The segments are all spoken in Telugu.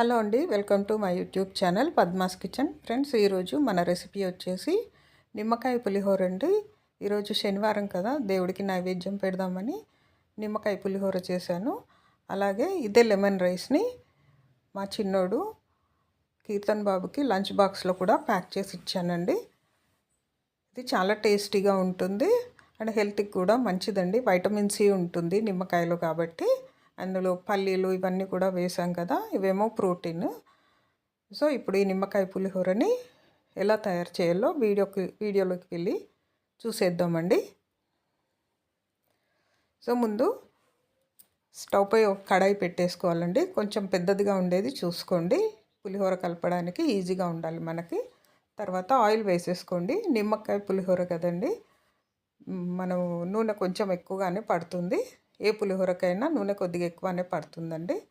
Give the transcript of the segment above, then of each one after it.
హలో అండి welcome to my YouTube channel Padma's kitchen. Friends ఈరోజు మన రెసిపీ వచ్చేసి నిమ్మకాయ పులిహోర అండి. ఈరోజు శనివారం కదా దేవుడికి నైవేద్యం పెడదామని నిమ్మకాయ పులిహోర చేశాను. అలాగే ఇదే లెమన్ రైస్ని మా చిన్నోడు కీర్తన్ బాబుకి లంచ్ బాక్స్లో కూడా ప్యాక్ చేసి ఇచ్చానండి. ఇది చాలా టేస్టీగా ఉంటుంది. అండ్ హెల్త్కి కూడా మంచిదండి. వైటమిన్ సి ఉంటుంది నిమ్మకాయలు కాబట్టి. అందులో పల్లీలు ఇవన్నీ కూడా వేసాం కదా ఇవేమో ప్రోటీన్. సో ఇప్పుడు ఈ నిమ్మకాయ పులిహోరని ఎలా తయారు చేయాలో వీడియోకి వీడియోలోకి వెళ్ళి చూసేద్దామండి. సో ముందు స్టవ్ పై ఒక కడాయి పెట్టేసుకోవాలండి. కొంచెం పెద్దదిగా ఉండేది చూసుకోండి. పులిహోర కలపడానికి ఈజీగా ఉండాలి మనకి. తర్వాత ఆయిల్ వేసేసుకోండి. నిమ్మకాయ పులిహోర కదండి. మనం నూనె కొంచెం ఎక్కువగానే పడుతుంది. ఏ పులిహోరకైనా నూనె కొద్దిగా ఎక్కువనే పడుతుందండి.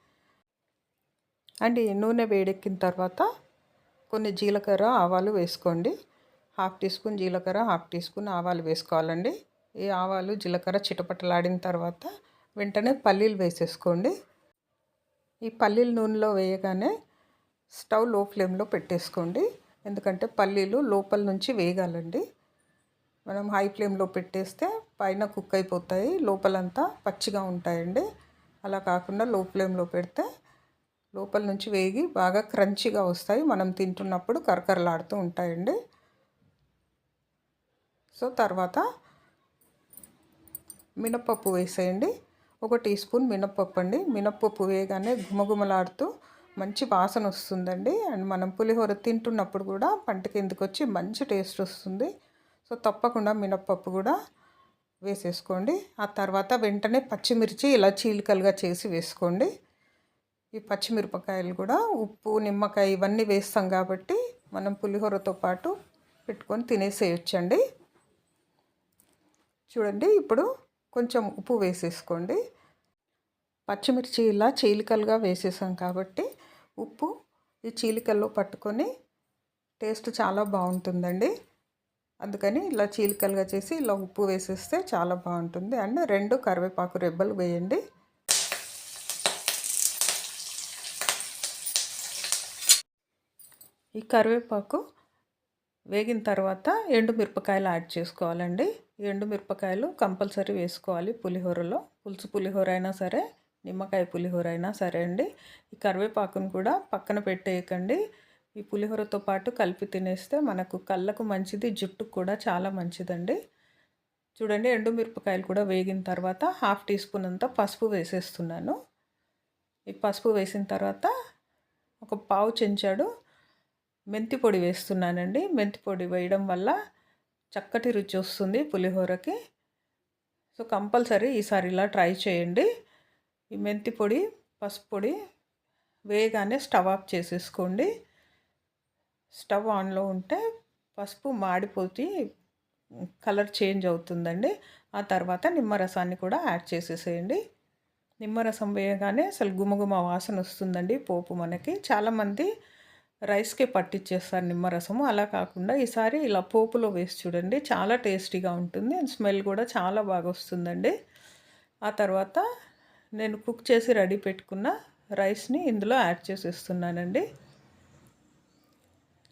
అండ్ ఈ నూనె వేడెక్కిన తర్వాత కొన్ని జీలకర్ర ఆవాలు వేసుకోండి. హాఫ్ టీ స్పూన్ జీలకర్ర హాఫ్ టీ స్పూన్ ఆవాలు వేసుకోవాలండి. ఈ ఆవాలు జీలకర్ర చిటపటలాడిన తర్వాత వెంటనే పల్లీలు వేసేసుకోండి. ఈ పల్లీలు నూనెలో వేయగానే స్టవ్లో ఫ్లేమ్లో పెట్టేసుకోండి. ఎందుకంటే పల్లీలు లోపల నుంచి వేగాలండి. మనం హై ఫ్లేమ్లో పెట్టేస్తే పైన కుక్ అయిపోతాయి. లోపలంతా పచ్చిగా ఉంటాయండి. అలా కాకుండా లో ఫ్లేమ్లో పెడితే లోపల నుంచి వేగి బాగా క్రంచిగా వస్తాయి. మనం తింటున్నప్పుడు కరకరలాడుతూ ఉంటాయండి. సో తర్వాత మినప్పప్పు వేసేయండి. ఒక టీ స్పూన్ మినప్పప్పు అండి. మినప్పప్పు వేయగానే గుమగుమలాడుతూ మంచి వాసన వస్తుందండి. అండ్ మనం పులిహోర తింటున్నప్పుడు కూడా పంటకి ఎందుకు వచ్చి మంచి టేస్ట్ వస్తుంది. సో తప్పకుండా మినప్పప్పు కూడా వేసేసుకోండి. ఆ తర్వాత వెంటనే పచ్చిమిర్చి ఇలా చీలికలుగా చేసి వేసుకోండి. ఈ పచ్చిమిరపకాయలు కూడా ఉప్పు నిమ్మకాయ ఇవన్నీ వేస్తాం కాబట్టి మనం పులిహోరతో పాటు పెట్టుకొని తినేసేయచ్చండి. చూడండి ఇప్పుడు కొంచెం ఉప్పు వేసేసుకోండి. పచ్చిమిర్చి ఇలా చీలికలుగా వేసేసాం కాబట్టి ఉప్పు ఈ చీలికల్లో పట్టుకొని టేస్ట్ చాలా బాగుంటుందండి. అందుకని ఇలా చీలికలుగా చేసి ఇలా ఉప్పు వేసేస్తే చాలా బాగుంటుంది. అండ్ రెండు కరివేపాకు రెబ్బలు వేయండి. ఈ కరివేపాకు వేగిన తర్వాత ఎండుమిరపకాయలు యాడ్ చేసుకోవాలండి. ఎండుమిరపకాయలు కంపల్సరీ వేసుకోవాలి పులిహోరలో. పులుసు పులిహోర అయినా సరే నిమ్మకాయ పులిహోర అయినా సరే అండి. ఈ కరివేపాకును కూడా పక్కన పెట్టేయకండి. ఈ పులిహోరతో పాటు కలిపి తినేస్తే మనకు కళ్ళకు మంచిది జుట్టుకు కూడా చాలా మంచిదండి. చూడండి ఎండుమిరపకాయలు కూడా వేగిన తర్వాత హాఫ్ టీ స్పూన్ అంతా పసుపు వేసేస్తున్నాను. ఈ పసుపు వేసిన తర్వాత ఒక పావు చెంచాడు మెంతి పొడి వేస్తున్నానండి. మెంతి పొడి వేయడం వల్ల చక్కటి రుచి వస్తుంది పులిహోరకి. సో కంపల్సరీ ఈసారి ఇలా ట్రై చేయండి. ఈ మెంతి పొడి పసుపు పొడి వేయగానే స్టవ్ ఆఫ్ చేసేసుకోండి. స్టవ్ ఆన్లో ఉంటే పసుపు మాడిపోతే కలర్ చేంజ్ అవుతుందండి. ఆ తర్వాత నిమ్మరసాన్ని కూడా యాడ్ చేసేసేయండి. నిమ్మరసం వేయగానే అసలు గుమగుమ వాసన వస్తుందండి పోపు మనకి. చాలామంది రైస్కి పట్టించేస్తారు నిమ్మరసము. అలా కాకుండా ఈసారి ఇలా పోపులో వేసి చూడండి. చాలా టేస్టీగా ఉంటుంది అండ్ స్మెల్ కూడా చాలా బాగా వస్తుందండి. ఆ తర్వాత నేను కుక్ చేసి రెడీ పెట్టుకున్న రైస్ని ఇందులో యాడ్ చేసేస్తున్నానండి.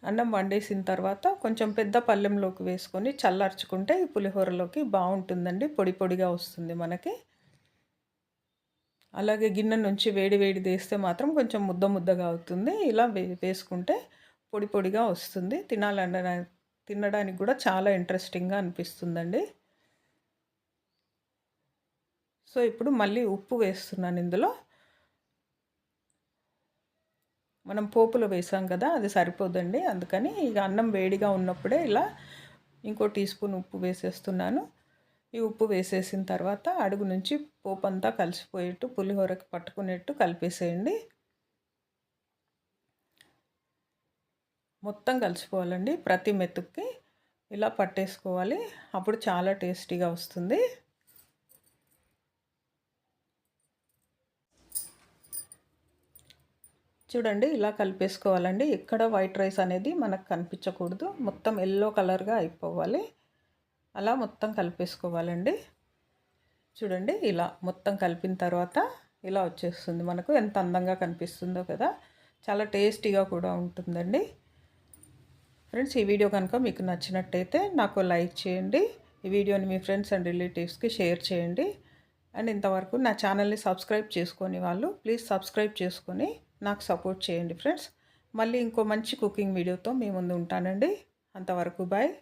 అన్నం వండేసిన తర్వాత కొంచెం పెద్ద పళ్ళెంలోకి వేసుకొని చల్లార్చుకుంటే ఈ పులిహోరలోకి బాగుంటుందండి. పొడి పొడిగా వస్తుంది మనకి. అలాగే గిన్నె నుంచి వేడి వేడి వేస్తే మాత్రం కొంచెం ముద్ద ముద్దగా అవుతుంది. ఇలా వే వేసుకుంటే పొడి పొడిగా వస్తుంది. తినాలన్న తినడానికి కూడా చాలా ఇంట్రెస్టింగ్గా అనిపిస్తుందండి. సో ఇప్పుడు మళ్ళీ ఉప్పు వేస్తున్నాను ఇందులో. మనం పోపులో వేసాం కదా అది సరిపోదండి. అందుకని ఇక అన్నం వేడిగా ఉన్నప్పుడే ఇలా ఇంకో టీ స్పూన్ ఉప్పు వేసేస్తున్నాను. ఈ ఉప్పు వేసేసిన తర్వాత అడుగు నుంచి పోపు అంతా కలిసిపోయేట్టు పులిహోరకి పట్టుకునేట్టు కలిపేసేయండి. మొత్తం కలిసిపోవాలండి ప్రతి మెతుక్కి. ఇలా పట్టేసుకోవాలి అప్పుడు చాలా టేస్టీగా వస్తుంది. చూడండి ఇలా కలిపేసుకోవాలండి. ఇక్కడ వైట్ రైస్ అనేది మనకు కనిపించకూడదు. మొత్తం ఎల్లో కలర్గా అయిపోవాలి. అలా మొత్తం కలిపేసుకోవాలండి. చూడండి ఇలా మొత్తం కలిపిన తర్వాత ఇలా వచ్చేస్తుంది. మనకు ఎంత అందంగా కనిపిస్తుందో కదా! చాలా టేస్టీగా కూడా ఉంటుందండి. ఫ్రెండ్స్ ఈ వీడియో కనుక మీకు నచ్చినట్టయితే నాకు లైక్ చేయండి. ఈ వీడియోని మీ ఫ్రెండ్స్ అండ్ రిలేటివ్స్కి షేర్ చేయండి. అండ్ ఇంతవరకు నా ఛానల్ని సబ్స్క్రైబ్ చేసుకొని వాళ్ళు ప్లీజ్ సబ్స్క్రైబ్ చేసుకొని నాకు సపోర్ట్ చేయండి ఫ్రెండ్స్. మళ్ళీ ఇంకో మంచి కుకింగ్ వీడియోతో మీ ముందు ఉంటానండి. అంతవరకు బాయ్.